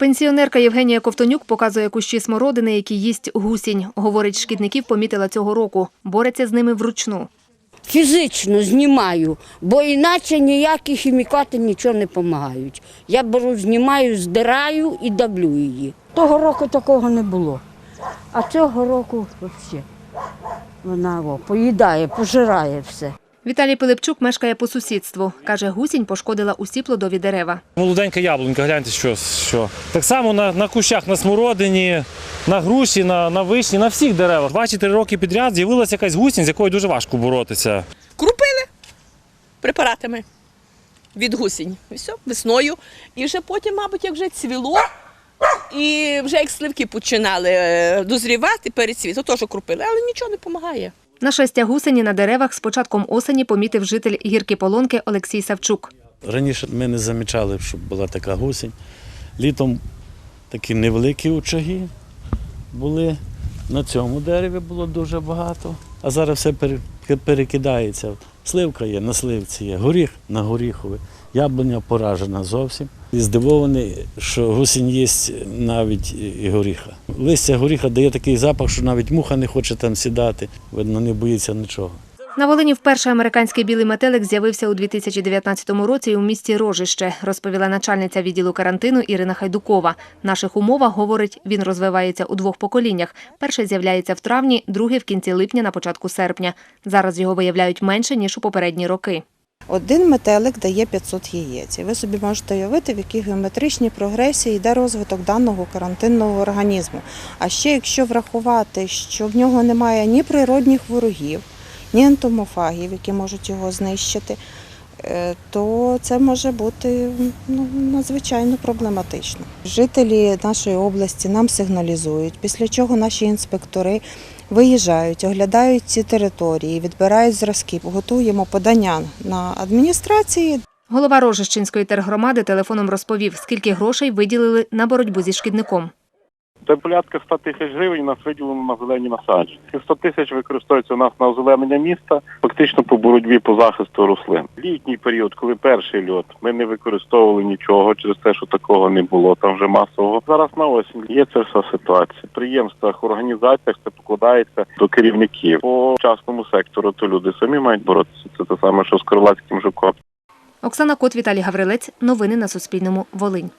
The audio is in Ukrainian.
Пенсіонерка Євгенія Ковтонюк показує кущі смородини, які їсть гусінь. Говорить, шкідників помітила цього року. Бореться з ними вручну. Фізично знімаю, бо іначе ніякі хімікати нічого не допомагають. Я беру, знімаю, здираю і давлю її. Того року такого не було. А цього року взагалі вона о, поїдає, пожирає все. Віталій Пилипчук мешкає по сусідству. Каже, гусінь пошкодила усі плодові дерева. Молоденька яблунька, гляньте, що. що. Так само на, на кущах, на смородині, на груші, на, на вишні, на всіх деревах. Два-чотири роки підряд з'явилася якась гусінь, з якою дуже важко боротися. крупили препаратами від гусінь. І все, весною. І вже потім, мабуть, як вже цвіло, і вже як сливки починали е, дозрівати перед цвітом, теж крупили, але нічого не допомагає. Нашестя гусені на деревах з початком осені помітив житель гірки Полонки Олексій Савчук. Раніше ми не замічали, щоб була така гусінь. Літом такі невеликі очаги були. На цьому дереві було дуже багато. А зараз все перекидається. Сливка є, на сливці є, горіх на горіхові, яблуня поражена зовсім. І здивований, що гусінь їсть навіть і горіха. Листя горіха дає такий запах, що навіть муха не хоче там сідати, видно, не боїться нічого. На Волині вперше американський білий метелик з'явився у 2019 році у місті Рожище, розповіла начальниця відділу карантину Ірина Хайдукова. В наших умовах, говорить, він розвивається у двох поколіннях. Перший з'являється в травні, другий в кінці липня на початку серпня. Зараз його виявляють менше, ніж у попередні роки. Один метелик дає 500 яєць. І ви собі можете уявити, в якій геометричній прогресії йде розвиток даного карантинного організму. А ще якщо врахувати, що в нього немає ні природних ворогів, ні ентомофагів, які можуть його знищити, то це може бути ну, надзвичайно проблематично. Жителі нашої області нам сигналізують, після чого наші інспектори виїжджають, оглядають ці території, відбирають зразки, готуємо подання на адміністрації. Голова Рожищенської тергромади телефоном розповів, скільки грошей виділили на боротьбу зі шкідником. Це порядка 100 тисяч гривень нас виділено на зелені насадження. Ці 100 тисяч використовуються у нас на озеленення міста, фактично по боротьбі по захисту рослин. Літній період, коли перший льот, ми не використовували нічого через те, що такого не було там вже масового. Зараз на осінь є ця вся ситуація. В Підприємствах, організаціях це покладається до керівників. По частному сектору то люди самі мають боротися. Це те саме, що з Крилацьким жуком. Оксана Кот, Віталій Гаврилець. Новини на Суспільному. Волинь.